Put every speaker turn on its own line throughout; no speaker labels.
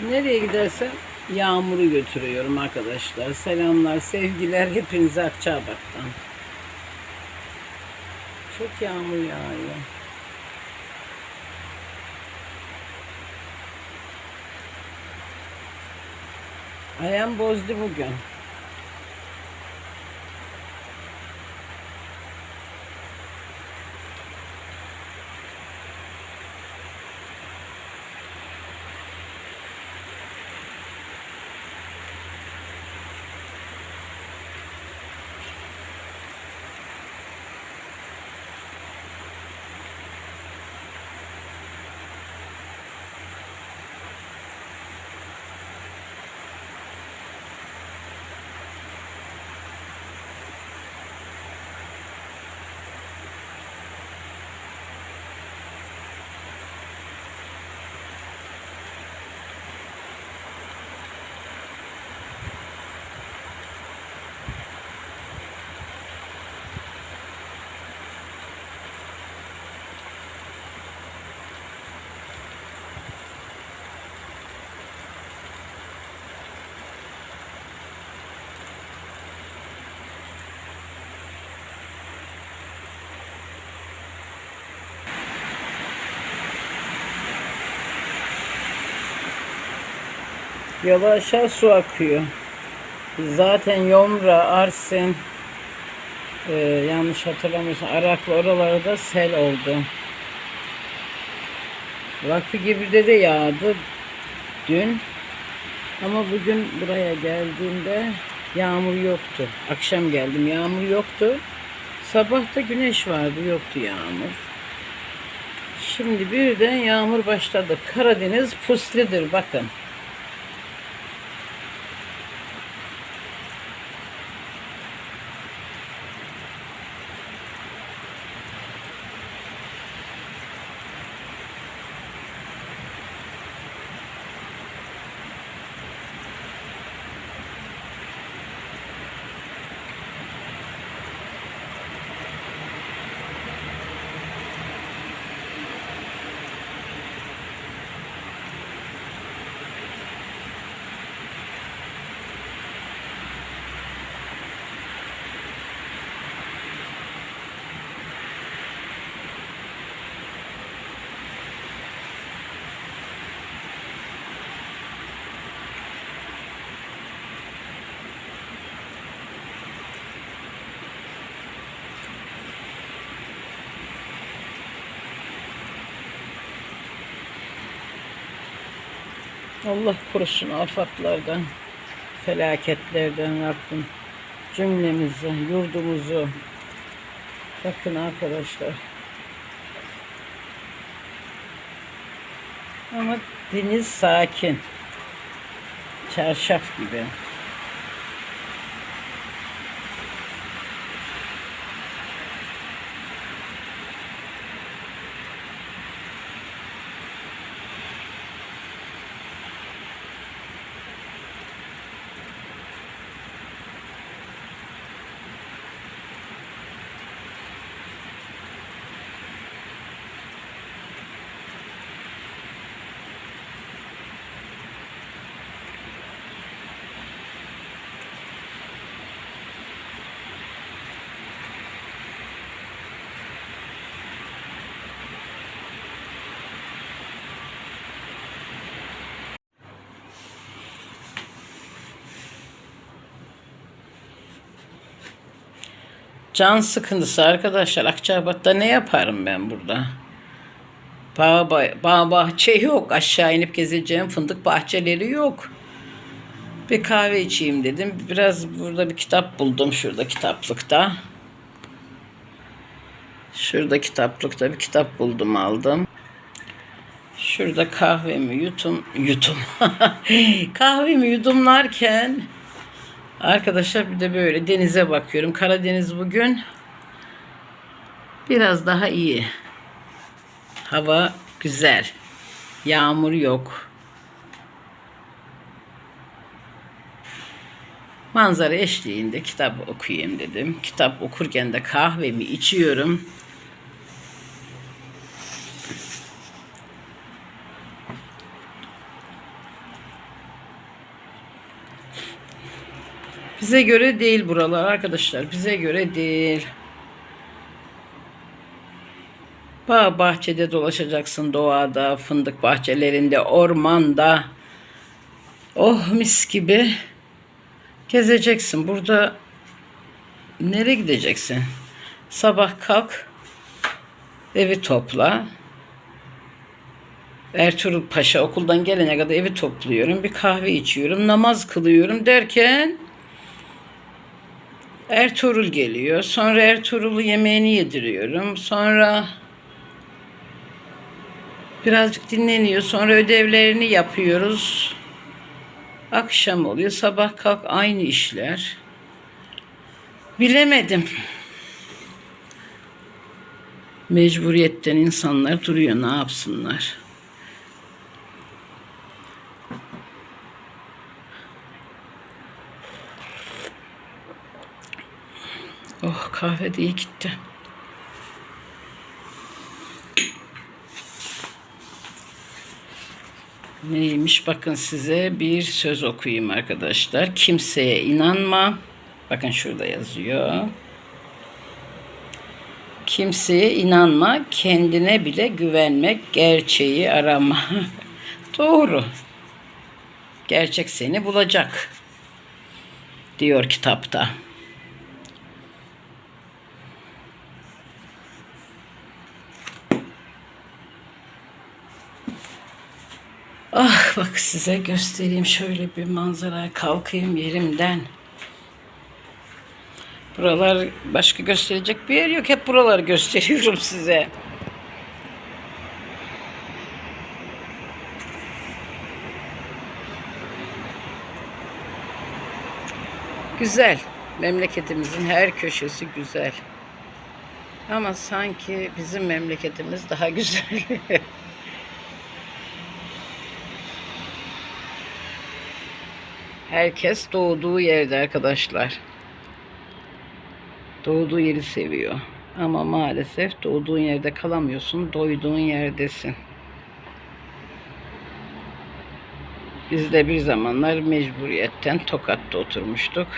Nereye gidersem yağmuru götürüyorum arkadaşlar. Selamlar, sevgiler hepinize Akçabat'tan. Çok yağmur yağıyor. Ayağım bozdu bugün. Aşağı su akıyor. Zaten Yomra, Arsen, e, yanlış hatırlamıyorsam Araklı oralarda sel oldu. Vakfı Gibir'de de yağdı dün. Ama bugün buraya geldiğimde yağmur yoktu. Akşam geldim yağmur yoktu. Sabah da güneş vardı yoktu yağmur. Şimdi birden yağmur başladı. Karadeniz puslidir bakın. Allah korusun afatlardan, felaketlerden Rabbim cümlemizi, yurdumuzu. Bakın arkadaşlar. Ama deniz sakin. Çarşaf gibi. Can sıkıntısı arkadaşlar. Akçabat'ta ne yaparım ben burada? Bağ, bağ bahçe yok. Aşağı inip gezeceğim fındık bahçeleri yok. Bir kahve içeyim dedim. Biraz burada bir kitap buldum şurada kitaplıkta. Şurada kitaplıkta bir kitap buldum aldım. Şurada kahvemi yutum yutum. kahvemi yudumlarken arkadaşlar bir de böyle denize bakıyorum. Karadeniz bugün biraz daha iyi. Hava güzel. Yağmur yok. Manzara eşliğinde kitap okuyayım dedim. Kitap okurken de kahvemi içiyorum. Bize göre değil buralar arkadaşlar. Bize göre değil. Bağ bahçede dolaşacaksın doğada, fındık bahçelerinde, ormanda. Oh mis gibi gezeceksin. Burada nereye gideceksin? Sabah kalk, evi topla. Ertuğrul Paşa okuldan gelene kadar evi topluyorum. Bir kahve içiyorum, namaz kılıyorum derken Ertuğrul geliyor. Sonra Ertuğrul'u yemeğini yediriyorum. Sonra birazcık dinleniyor. Sonra ödevlerini yapıyoruz. Akşam oluyor. Sabah kalk aynı işler. Bilemedim. Mecburiyetten insanlar duruyor. Ne yapsınlar? Oh kahve de iyi gitti. Neymiş bakın size bir söz okuyayım arkadaşlar. Kimseye inanma. Bakın şurada yazıyor. Kimseye inanma, kendine bile güvenmek, gerçeği arama. Doğru. Gerçek seni bulacak. Diyor kitapta. Ah bak size göstereyim şöyle bir manzara kalkayım yerimden. Buralar başka gösterecek bir yer yok. Hep buraları gösteriyorum size. Güzel. Memleketimizin her köşesi güzel. Ama sanki bizim memleketimiz daha güzel. Herkes doğduğu yerde arkadaşlar. Doğduğu yeri seviyor. Ama maalesef doğduğun yerde kalamıyorsun. Doyduğun yerdesin. Biz de bir zamanlar mecburiyetten Tokat'ta oturmuştuk.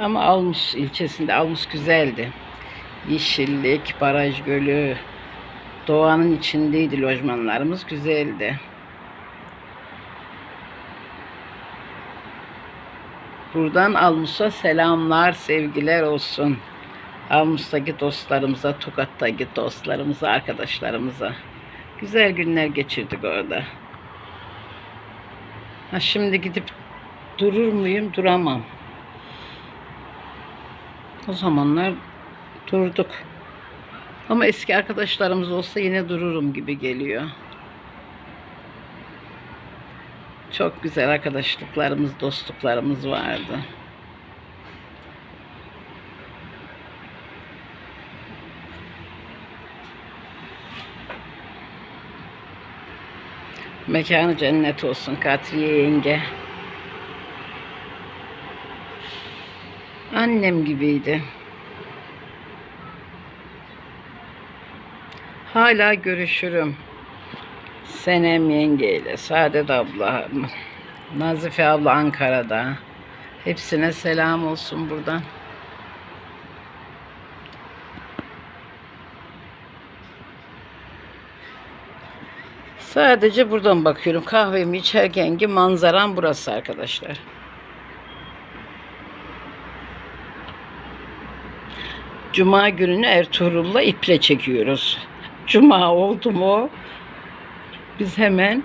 Ama Almus ilçesinde Almus güzeldi. Yeşillik, baraj gölü, doğanın içindeydi lojmanlarımız güzeldi. Buradan Almus'a selamlar, sevgiler olsun. Almus'taki dostlarımıza, Tokat'taki dostlarımıza, arkadaşlarımıza. Güzel günler geçirdik orada. Ha şimdi gidip durur muyum? Duramam. O zamanlar durduk. Ama eski arkadaşlarımız olsa yine dururum gibi geliyor. Çok güzel arkadaşlıklarımız, dostluklarımız vardı. Mekanı cennet olsun Katriye yenge. Annem gibiydi. Hala görüşürüm. Senem yengeyle, Saadet abla, Nazife abla Ankara'da. Hepsine selam olsun buradan. Sadece buradan bakıyorum. Kahvemi içerken ki manzaram burası arkadaşlar. Cuma gününü Ertuğrul'la iple çekiyoruz. Cuma oldu mu biz hemen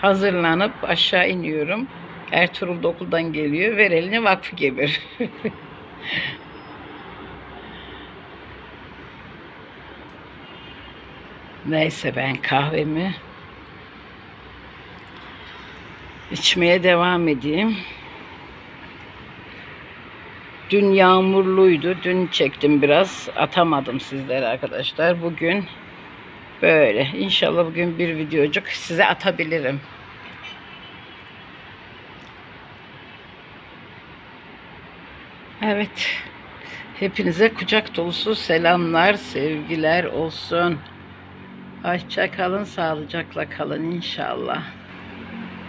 hazırlanıp aşağı iniyorum. Ertuğrul da okuldan geliyor. Ver elini vakfı gebir. Neyse ben kahvemi içmeye devam edeyim. Dün yağmurluydu. Dün çektim biraz. Atamadım sizlere arkadaşlar. Bugün böyle. İnşallah bugün bir videocuk size atabilirim. Evet. Hepinize kucak dolusu selamlar, sevgiler olsun. Hoşça kalın, sağlıcakla kalın inşallah.